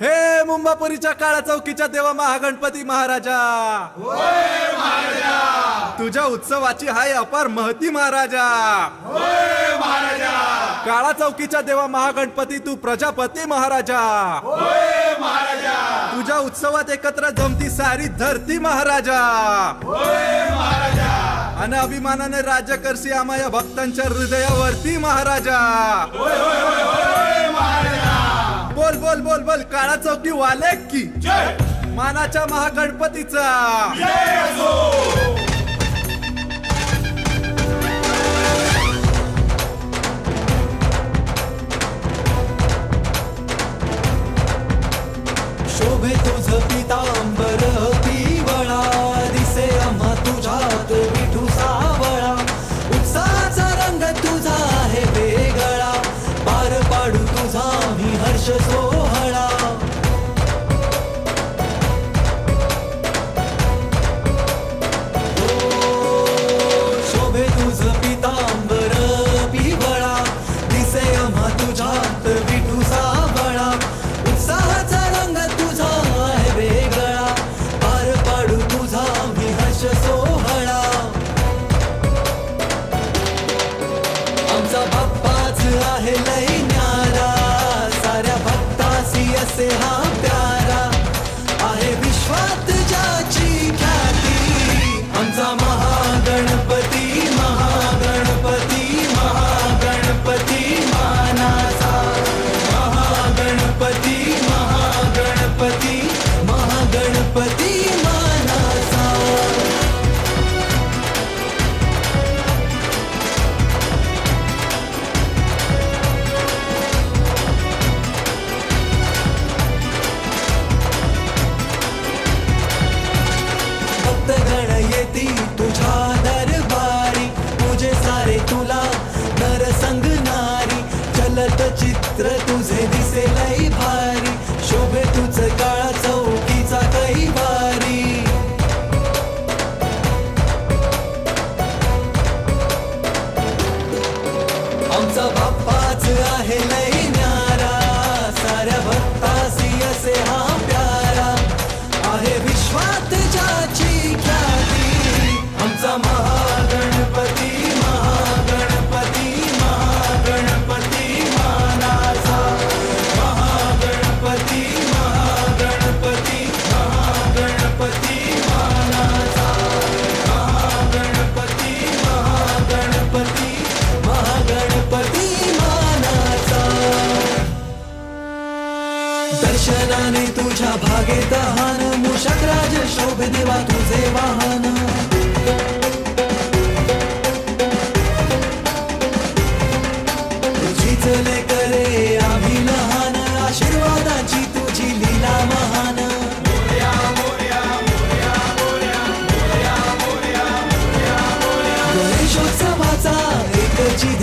हे मुंबापुरीच्या काळा चौकीच्या देवा महागणपती महाराजा. तुझ्या उत्सवाची हाय अपार महती महाराजा. काळा चौकीच्या देवा महागणपती तू प्रजापती महाराजा. तुझ्या उत्सवात एकत्र जमती सारी धरती महाराजा. आणि अभिमानाने राज्य करशी आम्हा या भक्तांच्या हृदयावरती महाराजा. बोल काळा चौकी वाले की. मानाच्या महागणपतीचा. शोभे तुझ पितांबर. भक्तासी असे हा। चलत चित्र तुझे दिसे लई भारी. शोभे तुझ काळा चौकीचा कैवारी आमचा बाप्पाच आहे लई न्यारा. साऱ्या भक्तासी असे हा दर्शनाने तुझ्या भागे तहान. मूषक शोभ देवा तुझे वाहन. तुझीच करे आम्ही लहान आशीर्वादाची तुझी लीला महान. गणेशोत्सवाचा एकची